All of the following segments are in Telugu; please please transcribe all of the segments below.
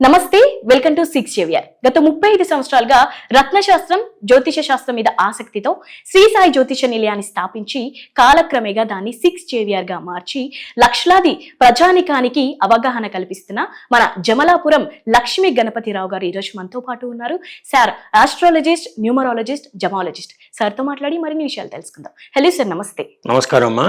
నమస్తే వెల్కమ్ టు సిక్స్ జేవియర్. గత ముప్పై ఐదు సంవత్సరాలుగా రత్నశాస్త్రం జ్యోతిష శాస్త్రం మీద ఆసక్తితో శ్రీ సాయి జ్యోతిష నిలయాన్ని స్థాపించి కాలక్రమేగా దాన్ని సిక్స్ జేవియర్గా మార్చి లక్షలాది ప్రజానికానికి అవగాహన కల్పిస్తున్న మన జమలాపురం లక్ష్మీ గణపతిరావు గారు ఈరోజు మనతో పాటు ఉన్నారు. Sir astrologist numerologist gemologist. సార్తో మాట్లాడి మరిన్ని విషయాలు తెలుసుకుందాం. హలో సార్ నమస్తే. నమస్కారం అమ్మా.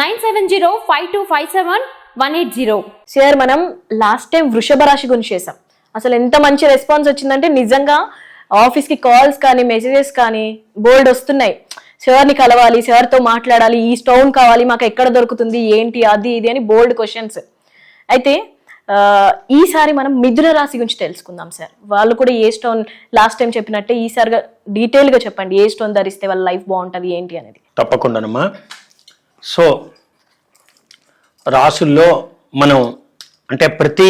nine seven zero five two five seven one eight zero. Sir మనం లాస్ట్ టైం వృషభ రాశి గురించి చేసాం అసలు ఎంత మంచి రెస్పాన్స్ వచ్చిందంటే నిజంగా ఆఫీస్కి కాల్స్ కానీ మెసేజెస్ కానీ బోల్డ్ వస్తున్నాయి. సార్ని కలవాలి సార్తో మాట్లాడాలి ఈ స్టోన్ కావాలి మాకు ఎక్కడ దొరుకుతుంది ఏంటి అది ఇది అని బోల్డ్ క్వశ్చన్స్ అయితే ఈసారి మనం మిథున రాశి గురించి తెలుసుకుందాం సార్ వాళ్ళు కూడా ఏ స్టోన్ లాస్ట్ టైం చెప్పినట్టే ఈసారిగా డీటెయిల్గా చెప్పండి ఏ స్టోన్ ధరిస్తే వాళ్ళ లైఫ్ బాగుంటది ఏంటి అనేది. తప్పకుండానమ్మా. సో రాసుల్లో మనం అంటే ప్రతి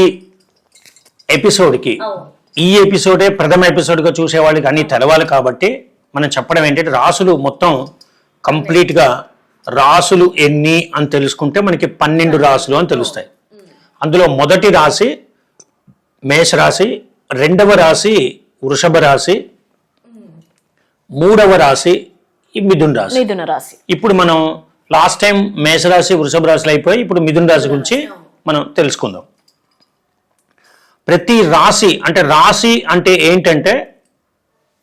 ఎపిసోడ్కి ఈ ఎపిసోడే ప్రథమ ఎపిసోడ్గా చూసే వాళ్ళకి అన్ని తెలవాలి కాబట్టి మనం చెప్పడం ఏంటంటే రాసులు మొత్తం కంప్లీట్గా రాసులు ఎన్ని అని తెలుసుకుంటే మనకి పన్నెండు రాసులు అని తెలుస్తాయి. అందులో మొదటి రాశి మేషరాశి రెండవ రాశి వృషభ రాశి మూడవ రాశి మిథున్ రాశి. మిథున రాశి. ఇప్పుడు మనం లాస్ట్ టైం మేషరాశి వృషభ రాశులు అయిపోయి ఇప్పుడు మిథున రాశి గురించి మనం తెలుసుకుందాం. ప్రతి రాశి అంటే రాశి అంటే ఏంటంటే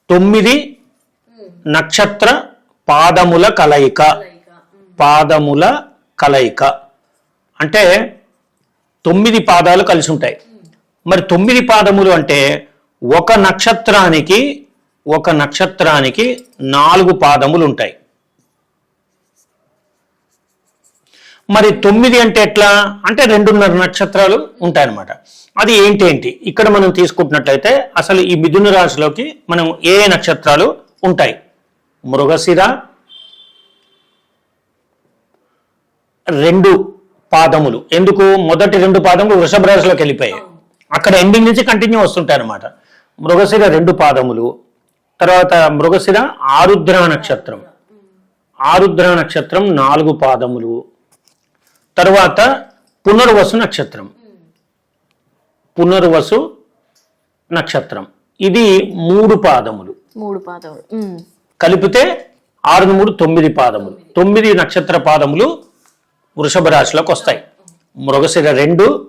తొమ్మిది నక్షత్ర పాదముల కలయిక. పాదముల కలయిక. అంటే తొమ్మిది పాదాలు కలిసి ఉంటాయి. మరి తొమ్మిది పాదములు అంటే ఒక నక్షత్రానికి ఒక నక్షత్రానికి నాలుగు పాదములు ఉంటాయి. మరి తొమ్మిది అంటే ఎట్లా? అంటే రెండున్నర నక్షత్రాలు ఉంటాయన్నమాట. అది ఏంటి ఏంటి? ఇక్కడ మనం తీసుకుంటున్నట్లయితే అసలు ఈ మిథున రాశిలోకి మనం ఏ నక్షత్రాలు ఉంటాయి? మృగశిర రెండు పాదములు. ఎందుకు? మొదటి రెండు పాదములు వృషభ రాశిలోకి వెళ్ళిపోయాయి. అక్కడ ఎండింగ్ నుంచి కంటిన్యూ వస్తుంటాయి అనమాట మృగశిర రెండు పాదములు. తర్వాత మృగశిర ఆరుద్ర నక్షత్రం. ఆరుద్ర నక్షత్రం నాలుగు పాదములు. తర్వాత పునర్వసు నక్షత్రం. పునర్వసు నక్షత్రం. ఇది మూడు పాదములు. మూడు పాదములు. కలిపితే ఆరు మూడు తొమ్మిది పాదములు. తొమ్మిది నక్షత్ర పాదములు వృషభ రాశిలోకి వస్తాయి. మృగశిర రెండు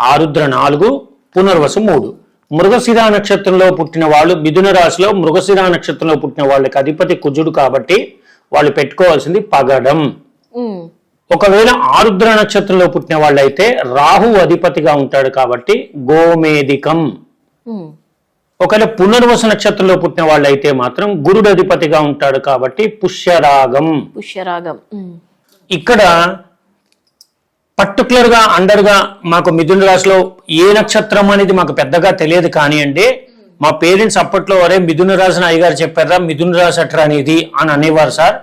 ఆరుద్ర నాలుగు పునర్వసు మూడు. మృగశిర నక్షత్రంలో పుట్టిన వాళ్ళు మిథున రాశిలో మృగశిర నక్షత్రంలో పుట్టిన వాళ్ళకి అధిపతి కుజుడు కాబట్టి వాళ్ళు పెట్టుకోవాల్సింది పగడం. ఒకవేళ ఆరుద్ర నక్షత్రంలో పుట్టిన వాళ్ళైతే రాహు అధిపతిగా ఉంటాడు కాబట్టి గోమేదికం. ఒకవేళ పునర్వసు నక్షత్రంలో పుట్టిన వాళ్ళైతే మాత్రం గురుడు అధిపతిగా ఉంటాడు కాబట్టి పుష్యరాగం. పుష్యరాగం. ఇక్కడ పర్టికులర్గా అండర్గా మాకు మిథున రాశిలో ఏ నక్షత్రం అనేది మాకు పెద్దగా తెలియదు కానివ్వండి మా పేరెంట్స్ అప్పట్లో ఒరే మిథున రాశిని అయ్యగారు చెప్పారా? మిథున రాశి అట్రా అనేది అని అనేవారు సార్.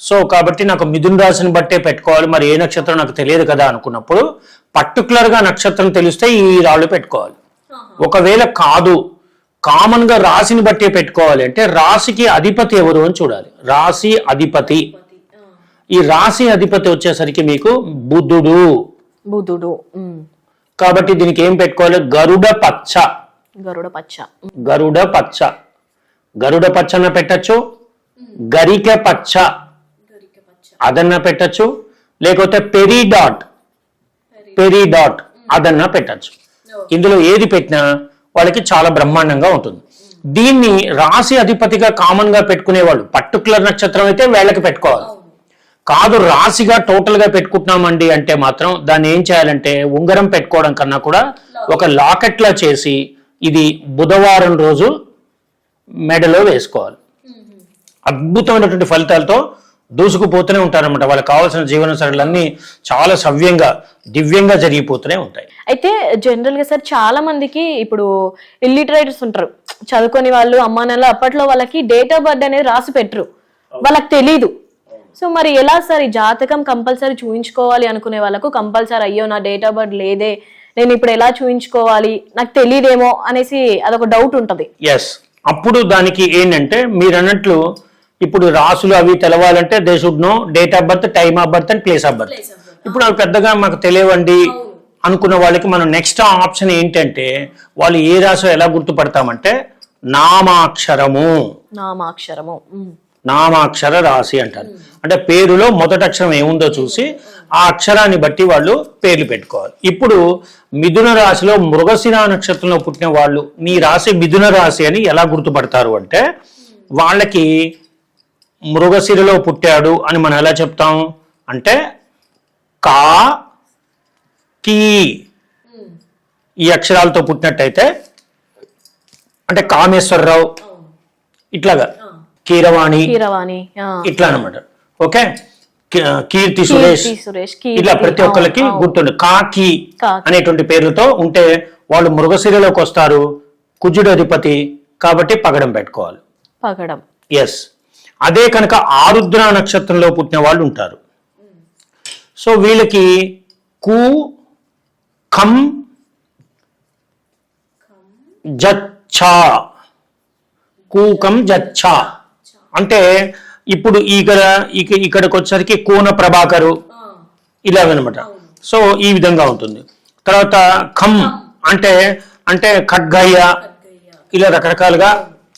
సో కాబట్టి నాకు మిథున రాశిని బట్టే పెట్టుకోవాలి. మరి ఏ నక్షత్రం నాకు తెలియదు కదా అనుకున్నప్పుడు పర్టికులర్గా నక్షత్రం తెలిస్తే ఈ రాళ్ళు పెట్టుకోవాలి. ఒకవేళ కాదు కామన్గా రాశిని బట్టే పెట్టుకోవాలి అంటే రాశికి అధిపతి ఎవరు అని చూడాలి. రాశి అధిపతి. ఈ రాశి అధిపతి వచ్చేసరికి మీకు బుద్ధుడు బుధుడు. కాబట్టి దీనికి ఏం పెట్టుకోవాలి? గరుడ పచ్చ. గరుడ పచ్చ. గరుడ పచ్చ. గరుడ పచ్చన పెట్టచ్చు. గరిక పచ్చ. అదన్న పెట్టచ్చు. లేకపోతే పెరి డాట్ పెరి డాట్ అదన్న పెట్టచ్చు. ఇందులో ఏది పెట్టినా వాళ్ళకి చాలా బ్రహ్మాండంగా ఉంటుంది. దీన్ని రాశి అధిపతిగా కామన్గా పెట్టుకునేవాళ్ళు పర్టికులర్ నక్షత్రం అయితే వేళ్ళకి పెట్టుకోవాలి. కాదు రాశిగా టోటల్గా పెట్టుకుంటున్నామండి అంటే మాత్రం దాన్ని ఏం చేయాలంటే ఉంగరం పెట్టుకోవడం కన్నా కూడా ఒక లాకెట్ లా చేసి ఇది బుధవారం రోజు మెడలో వేసుకోవాలి. అద్భుతమైనటువంటి ఫలితాలతో దూసుకుపోతూనే ఉంటారన్నమాట. వాళ్ళకి కావాల్సిన జీవన సరళన్నీ చాలా సవ్యంగా దివ్యంగా జరిగిపోతూనే ఉంటాయి. అయితే జనరల్గా సార్ చాలా మందికి ఇప్పుడు ఇల్లిటరేటర్స్ ఉంటారు. చదువుకొని వాళ్ళు అమ్మా నాన్న అప్పట్లో వాళ్ళకి డేట్ ఆఫ్ బర్త్ అనేది రాసి పెట్టరు. వాళ్ళకి తెలీదు. సో మరి ఎలా సార్ ఈ జాతకం కంపల్సరీ చూయించుకోవాలి అనుకునే వాళ్ళకు కంపల్సరీ అయ్యో నా డేట్ ఆఫ్ బర్త్ లేదే నేను ఇప్పుడు ఎలా చూయించుకోవాలి నాకు తెలియదేమో అనేసి అదొక డౌట్ ఉంటది. ఎస్ అప్పుడు దానికి ఏంటంటే మీరు అన్నట్లు ఇప్పుడు రాసులు అవి తెలవాలంటే they should know date of birth time of birth and place of birth ఇప్పుడు అవి పెద్దగా మాకు తెలియవండి అనుకున్న వాళ్ళకి మనం నెక్స్ట్ ఆప్షన్ ఏంటంటే వాళ్ళు ఏ రాశో ఎలా గుర్తుపడతామంటే నామాక్షరము. నామాక్షరము. నామాక్షర రాశి అంటారు. అంటే పేరులో మొదటి అక్షరం ఏముందో చూసి ఆ అక్షరాన్ని బట్టి వాళ్ళు పేర్లు పెట్టుకోవాలి. ఇప్పుడు మిథున రాశిలో మృగశిర నక్షత్రంలో పుట్టిన వాళ్ళు నీ రాశి మిథున రాశి అని ఎలా గుర్తుపడతారు అంటే వాళ్ళకి మృగశిరలో పుట్టాడు అని మనం ఎలా చెప్తాం? అంటే కా కీ ఈ అక్షరాలతో పుట్టినట్టయితే అంటే కామేశ్వరరావు ఇట్లాగా కీరవాణి. ఇట్లా అనమాట ఓకే? కీర్తి సురేష్ ఇట్లా ప్రతి ఒక్కరికి. గుర్తుండే. కాకి. అనేటువంటి పేర్లతో ఉంటే వాళ్ళు మృగశిరలోకి వస్తారు కుజుడు అధిపతి కాబట్టి పగడం పెట్టుకోవాలి. పగడం. ఎస్ అదే కనుక ఆరుద్ర నక్షత్రంలో పుట్టిన వాళ్ళు ఉంటారు. సో వీళ్ళకి కు ఖం జచ్చ. కూకం జచ్చ. అంటే ఇప్పుడు ఇక్కడ ఇక- ఇక్కడికి వచ్చేసరికి కూన ప్రభాకరు ఇలాగనమాట సో ఈ విధంగా ఉంటుంది. తర్వాత ఖం. అంటే అంటే ఖడ్గయ్య ఇలా రకరకాలుగా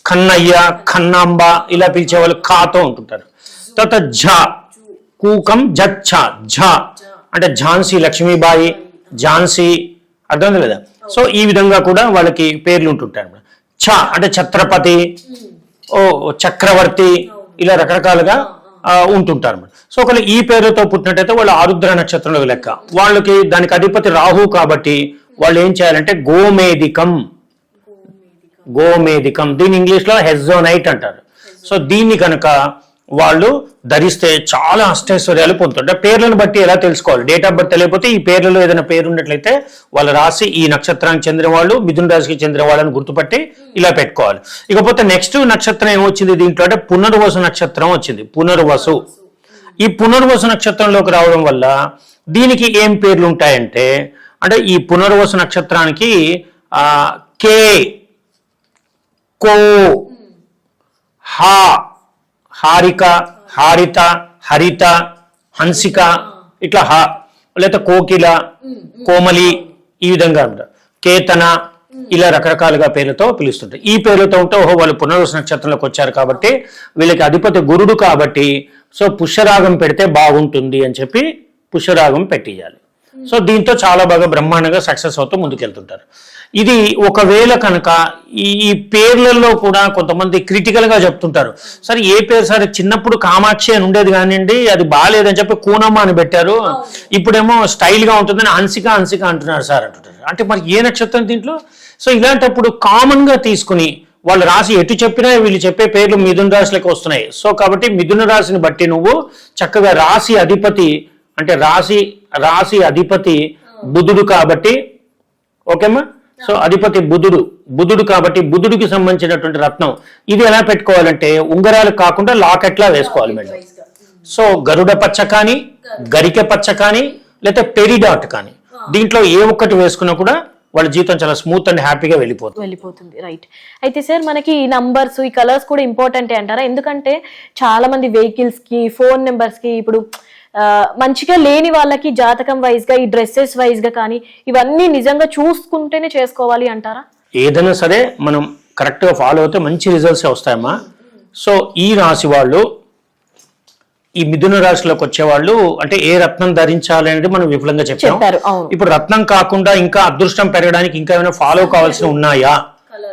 ఖన్నయ్య ఖన్నాంబ ఇలా పిలిచే వాళ్ళు ఖాతో ఉంటుంటారు. తర్వాత ఝ కూకం జచ్చ ఝ. అంటే ఝాన్సీ లక్ష్మీబాయి ఝాన్సీ అర్థం లేదా? సో ఈ విధంగా కూడా వాళ్ళకి పేర్లు ఉంటుంటారు ఛ అంటే ఛత్రపతి ఓ చక్రవర్తి ఇలా రకరకాలుగా ఉంటుంటారు సో ఒకవేళ ఈ పేరుతో పుట్టినట్టయితే వాళ్ళు ఆరుద్ర నక్షత్రంలో లెక్క. వాళ్ళకి దానికి అధిపతి రాహు కాబట్టి వాళ్ళు ఏం చేయాలంటే గోమేదికం గోమేదికం దీని ఇంగ్లీష్లో హెజోనైట్ అంటారు. సో దీన్ని కనుక వాళ్ళు ధరిస్తే చాలా అష్టైశ్వర్యాలు పొందుతుంటారు. పేర్లను బట్టి ఎలా తెలుసుకోవాలి? డేట్ ఆఫ్ బర్త్ తెలియకపోతే ఈ పేర్లలో ఏదైనా పేరు ఉన్నట్లయితే వాళ్ళ రాశి ఈ నక్షత్రానికి చెందిన వాళ్ళు మిథున రాశికి చెందిన వాళ్ళని గుర్తుపట్టి ఇలా పెట్టుకోవాలి. ఇకపోతే నెక్స్ట్ నక్షత్రం ఏమొచ్చింది దీంట్లో? అంటే పునర్వసు నక్షత్రం వచ్చింది. పునర్వసు. ఈ పునర్వసు నక్షత్రంలోకి రావడం వల్ల దీనికి ఏం పేర్లు ఉంటాయంటే అంటే ఈ పునర్వసు నక్షత్రానికి కే కో. హా. హారిక హారిత హరిత హంసిక ఇట్లా హా. లేదా కోకిల కోమలి ఈ విధంగా ఉంటారు. కేతన ఇలా రకరకాలుగా పేర్లతో పిలుస్తుంటారు. ఈ పేర్లతో ఉంటే ఓహో వాళ్ళు పునర్వసు నక్షత్రంలోకి వచ్చారు కాబట్టి వీళ్ళకి అధిపతి గురుడు కాబట్టి సో పుష్యరాగం పెడితే బాగుంటుంది అని చెప్పి పుష్యరాగం పెట్టియాలి సో దీంతో చాలా బాగా బ్రహ్మాండంగా సక్సెస్ అవుతూ ముందుకెళ్తుంటారు. ఇది ఒకవేళ కనుక ఈ పేర్లలో కూడా కొంతమంది క్రిటికల్గా చెప్తుంటారు. సరే ఏ పేరు? సరే చిన్నప్పుడు కామాక్షి అని ఉండేది కానివ్వండి అది బాగాలేదని చెప్పి కూనమ్మ అని పెట్టారు. ఇప్పుడేమో స్టైల్గా ఉంటుందని హన్సిక హన్సిక అంటున్నారు సార్ అంటుంటారు. అంటే మరి ఏ నక్షత్రం దీంట్లో? సో ఇలాంటప్పుడు కామన్గా తీసుకుని వాళ్ళు రాసి ఎటు చెప్పినా వీళ్ళు చెప్పే పేర్లు మిథున రాశిలోకి వస్తున్నాయి. సో కాబట్టి మిథున రాశిని బట్టి నువ్వు చక్కగా రాశి అధిపతి అంటే రాశి రాశి అధిపతి బుధుడు కాబట్టి ఓకేమ్మా? సో అధిపతి బుధుడు బుధుడు కాబట్టి బుధుడికి సంబంధించినటువంటి రత్నం. ఇది ఎలా పెట్టుకోవాలంటే ఉంగరాలు కాకుండా లాకెట్లా వేసుకోవాలి మేడం. సో గరుడ పచ్చ కానీ గరికె పచ్చ కానీ లేకపోతే పెరిడాట్ కానీ దీంట్లో ఏ ఒక్కటి వేసుకున్నా కూడా వాళ్ళ జీవితం చాలా స్మూత్ అండ్ హ్యాపీగా వెళ్ళిపోతుంది. వెళ్ళిపోతుంది రైట్. అయితే సార్ మనకి ఈ నంబర్స్ ఈ కలర్స్ కూడా ఇంపార్టెంటే అంటారా? ఎందుకంటే చాలా మంది వెహికల్స్కి ఫోన్ నెంబర్స్కి ఇప్పుడు మంచిగా లేని వాళ్ళకి జాతకం వైజ్గా ఈ డ్రెస్సెస్ వైజ్గా కానీ ఇవన్నీ నిజంగా చూసుకుంటేనే చేసుకోవాలి అంటారా? ఏదైనా సరే మనం కరెక్ట్గా ఫాలో అయితే మంచి రిజల్ట్స్ వస్తాయమ్మా. సో ఈ రాశి వాళ్ళు ఈ మిథున రాశిలోకి వచ్చేవాళ్ళు అంటే ఏ రత్నం ధరించాలి అనేది మనం విపులంగా చెప్పాం. ఇప్పుడు రత్నం కాకుండా ఇంకా అదృష్టం పెరగడానికి ఇంకా ఏమైనా ఫాలో కావాల్సిన ఉన్నాయా?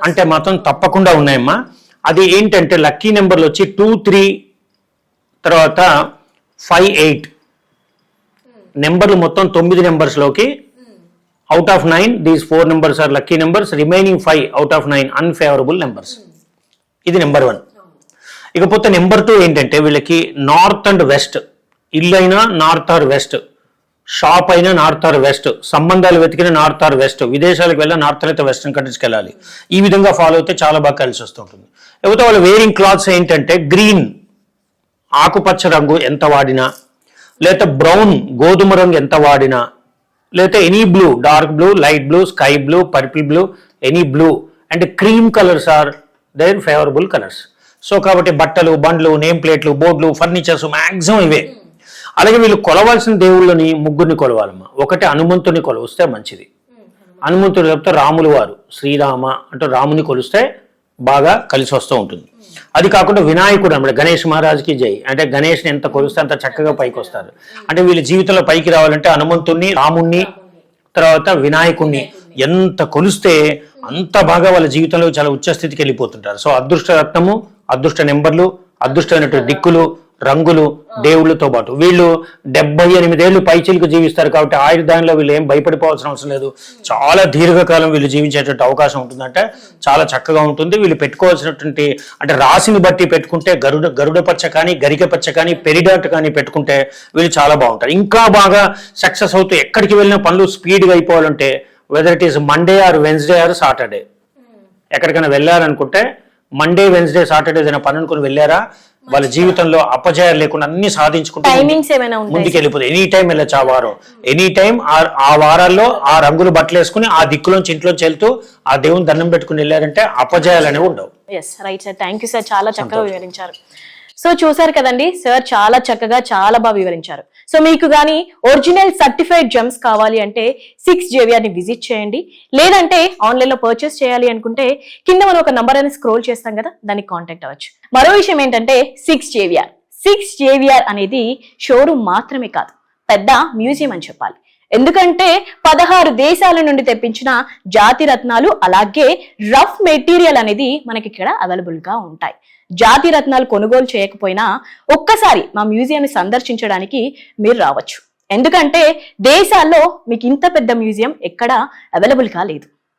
అంటే మాత్రం తప్పకుండా ఉన్నాయమ్మా. అది ఏంటంటే లక్కీ నెంబర్లు వచ్చి టూ త్రీ తర్వాత ఫైవ్ ఎయిట్. నెంబర్లు మొత్తం తొమ్మిది నెంబర్స్లోకి out of nine these four numbers are lucky numbers remaining five out of nine unfavourable numbers ఇది నెంబర్ వన్ ఇకపోతే నెంబర్ టూ ఏంటంటే వీళ్ళకి నార్త్ అండ్ వెస్ట్ ఇల్లు అయినా నార్త్ ఆర్ వెస్ట్ షాప్ అయినా నార్త్ ఆర్ వెస్ట్ సంబంధాలు వెతికిన నార్త్ ఆర్ వెస్ట్ విదేశాలకు వెళ్ళిన నార్త్ అయితే వెస్ట్రన్ కంట్రీస్కి వెళ్ళాలి. ఈ విధంగా ఫాలో అయితే చాలా బాగా కలిసి వస్తుంటుంది లేకపోతే వాళ్ళ వేరింగ్ క్లాత్స్ ఏంటంటే గ్రీన్ ఆకుపచ్చ రంగు ఎంత వాడినా లేకపోతే బ్రౌన్ గోధుమ రంగు ఎంత వాడినా లేకపోతే any blue dark blue light blue sky blue purple blue any blue and cream colours are their favourable colours. So కాబట్టి బట్టలు బండ్లు నేమ్ ప్లేట్లు బోర్డులు ఫర్నిచర్స్ మ్యాక్సిమం ఇవే. అలాగే వీళ్ళు కొలవాల్సిన దేవుళ్ళని ముగ్గురిని కొలవాలమ్మా. ఒకటి హనుమంతుని కొలవస్తే మంచిది. హనుమంతుడు చెప్తే రాములు వారు. శ్రీరామ అంటే రాముని కొలిస్తే బాగా కలిసి వస్తూ ఉంటుంది. అది కాకుండా వినాయకుడు అన్నమాట గణేష్ మహారాజ్కి జై. అంటే గణేష్ని ఎంత కొలిస్తే అంత చక్కగా పైకి వస్తారు అంటే వీళ్ళ జీవితంలో పైకి రావాలంటే హనుమంతుణ్ణి రాముణ్ణి తర్వాత వినాయకుణ్ణి ఎంత కొలిస్తే అంత బాగా వాళ్ళ జీవితంలో చాలా ఉచ్చ స్థితికి వెళ్ళిపోతుంటారు. సో అదృష్ట రత్నము అదృష్ట నెంబర్లు అదృష్టమైనటువంటి దిక్కులు రంగులు దేవుళ్ళతో పాటు. వీళ్ళు డెబ్బై ఎనిమిదేళ్ళు పైచిలకు జీవిస్తారు కాబట్టి ఆయుర్దాయంలో వీళ్ళు ఏం భయపడిపోవాల్సిన అవసరం లేదు. చాలా దీర్ఘకాలం వీళ్ళు జీవించేటువంటి అవకాశం ఉంటుందంటే చాలా చక్కగా ఉంటుంది. వీళ్ళు పెట్టుకోవాల్సినటువంటి అంటే రాశిని బట్టి పెట్టుకుంటే గరుడ గరుడ పచ్చ కానీ గరిక పచ్చ కానీ పెరిడాట్ కానీ పెట్టుకుంటే వీళ్ళు చాలా బాగుంటారు. ఇంకా బాగా సక్సెస్ అవుతూ ఎక్కడికి వెళ్ళిన పనులు స్పీడ్గా అయిపోవాలంటే whether it is Monday or Wednesday or Saturday ఎక్కడికైనా వెళ్ళారనుకుంటే మండే వెన్స్డే సాటర్డే ఏదైనా పని అనుకుని వెళ్ళారా? వాళ్ళ జీవితంలో అపజయాలు లేకుండా అన్ని సాధించుకుంటూ టైమింగ్స్ ఏమైనా ఉంటాయి? ముందుకు వెళ్ళిపోతుంది ఎనీ టైం వెళ్ళచ్చు ఆ వారం. ఎనీ టైం ఆ వారాల్లో ఆ రంగులు బట్టలు వేసుకుని ఆ దిక్కులోంచి ఇంట్లోంచి వెళ్తూ ఆ దేవుని దండం పెట్టుకుని వెళ్ళారంటే అపజయాలు అనేవి ఉండవు. Yes right sir thank you sir చాలా చక్కగా వివరించారు. సో చూసారు కదండి సార్ చాలా చక్కగా చాలా బాగా వివరించారు. సో మీకు కానీ ఒరిజినల్ సర్టిఫైడ్ జెమ్స్ కావాలి అంటే సిక్స్ జేవిఆర్ని విజిట్ చేయండి. లేదంటే ఆన్లైన్లో పర్చేస్ చేయాలి అనుకుంటే కింద మనం ఒక నంబర్ అని స్క్రోల్ చేస్తాం కదా దానికి కాంటాక్ట్ అవ్వచ్చు. మరో విషయం ఏంటంటే six J V R six J V R అనేది షోరూమ్ మాత్రమే కాదు పెద్ద మ్యూజియం అని చెప్పాలి. ఎందుకంటే పదహారు దేశాల నుండి తెప్పించిన జాతి రత్నాలు అలాగే రఫ్ మెటీరియల్ అనేది మనకి ఇక్కడ అవైలబుల్గా ఉంటాయి. జాతి రత్నాలు కొనుగోలు చేయకపోయినా ఒక్కసారి మా మ్యూజియంని సందర్శించడానికి మీరు రావచ్చు. ఎందుకంటే దేశాల్లో మీకు ఇంత పెద్ద మ్యూజియం ఎక్కడా అవైలబుల్ కాలేదు